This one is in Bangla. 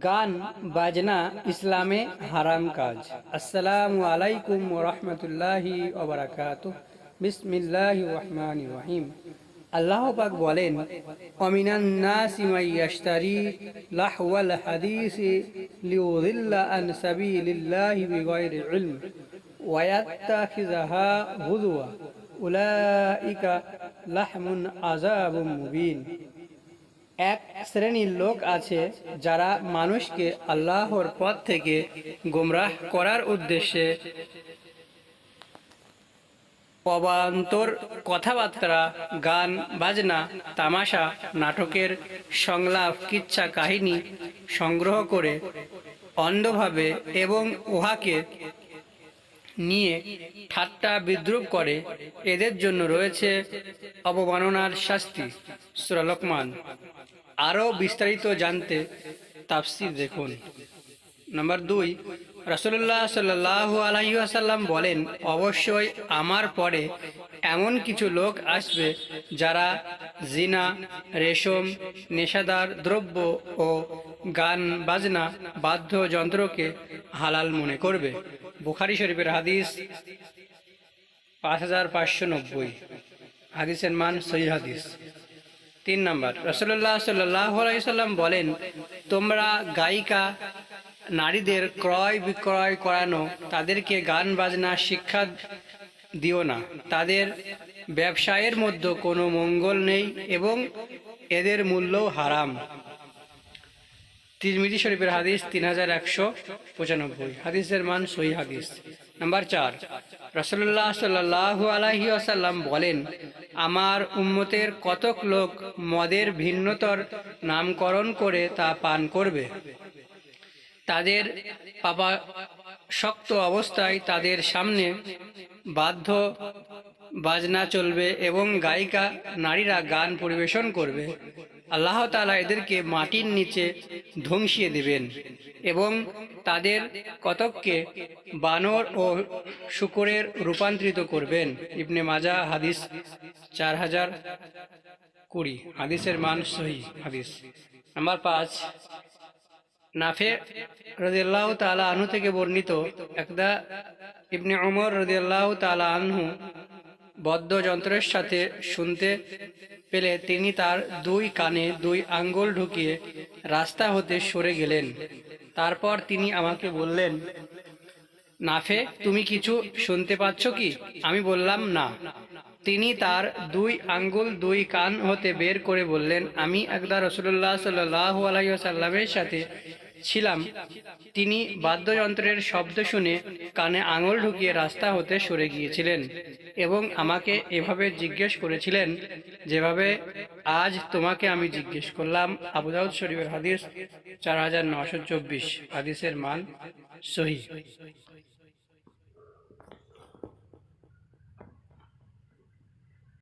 গান, বাজনা, ইসলামে হারাম কাজ। আসসালামু আলাইকুম রহমতুল্লাহি ওবরাকাত বিসমিল্লাহ রহমান রহিম। আল্লাহ পাক বলেন, অমিনান নাসি মাই ইয়াশতারি লাহওয়াল হাদিস লিউযিল্লা আন সাবিলিল্লাহি বিগাইরি ইলম ওয়ায়াত্তাখিযাহা হুযুয়া উলাইকা লাহমুন আযাবুম মুবিন। এক শ্রেণির লোক আছে যারা মানুষকে আল্লাহর পথ থেকে গোমরাহ করার উদ্দেশ্যে অবান্তর কথাবার্তা, গান, বাজনা, তামাশা, নাটকের সংলাপ, কিচ্ছা, কাহিনী সংগ্রহ করে অন্ধভাবে এবং উহাকে নিয়ে ঠাট্টা বিদ্রুপ করে। এদের জন্য রয়েছে অবমাননার শাস্তি। সূরা লোকমান। আরও বিস্তারিত জানতে তাফসির দেখুন। নম্বর দুই রসুল্লাহ সাল্লাহ আলহিহাসাল্লাম বলেন, অবশ্যই আমার পরে এমন কিছু লোক আসবে যারা জিনা, রেশম, নেশাদার দ্রব্য ও গান বাজনা বাদ্যযন্ত্রকে হালাল মনে করবে। বুখারি শরীফের হাদিস পাঁচ হাজার পাঁচশো নব্বই। হাদিসের মান সহি হাদিস। তিন নম্বর রসল্লাহ সাল্লাম বলেন, তোমরা গায়িকা, নারীদের ক্রয় বিক্রয় করানো, তাদেরকে গান, বাজনা, শিক্ষা দিও না। তাদের ব্যবসায়ের মধ্যে কোনো মঙ্গল নেই এবং এদের মূল্য হারাম। তিরমিজি শরীফের হাদিস তিন হাজার একশো পঁচানব্বই। হাদিসের মান সহি হাদিস। নাম্বার চার রসল্লাহ সাল্লাহ আলাহি আসাল্লাম বলেন, আমার উম্মতের কতক লোক মদের ভিন্নতর নামকরণ করে তা পান করবে? তাদের পাপা শক্ত অবস্থায় তাদের সামনে বাধ্য বাজনা চলবে এবং গায়িকা নারীরা গান পরিবেশন করবে। আল্লাহ তালা এদেরকে মাটির নিচে ধ্বংসিয়ে দেবেন এবং তাদের কতককে বানর ও শুকরের রূপান্তরিত করবেন। ইবনে মাজা হাদিস চার হাজার কুড়ি। হাদিসের মান সহি হাদিস। নাম্বার পাঁচ, নাফে রদিয়াল্লাহ তালা আনহু থেকে বর্ণিত একদা ইবনে উমর রদিয়াল্লাহ তালা আনহু বদ্ধযন্ত্রের সাথে শুনতে পেলে তিনি তার দুই কানে দুই আঙ্গুল ঢুকিয়ে রাস্তা হতে সরে গেলেন। তারপর তিনি আমাকে বললেন, নাফে, তুমি কিছু শুনতে পাচ্ছ কি? আমি বললাম, না। তিনি তার দুই আঙ্গুল দুই কান হতে বের করে বললেন, আমি একদা রসুল্লাহ সাল্লাহ আলাইসাল্লামের সাথে ছিলাম। তিনি বাদ্যযন্ত্রের শব্দ শুনে কানে আঙুল ঢুকিয়ে রাস্তা হতে সরে গিয়েছিলেন এবং আমাকে এভাবে জিজ্ঞেস করেছিলেন যেভাবে, আজ তোমাকে আমি জিজ্ঞেস করলাম। আবুদাউদ শরীফের হাদিস চার হাজার নশো চব্বিশ। হাদিসের মান সহি।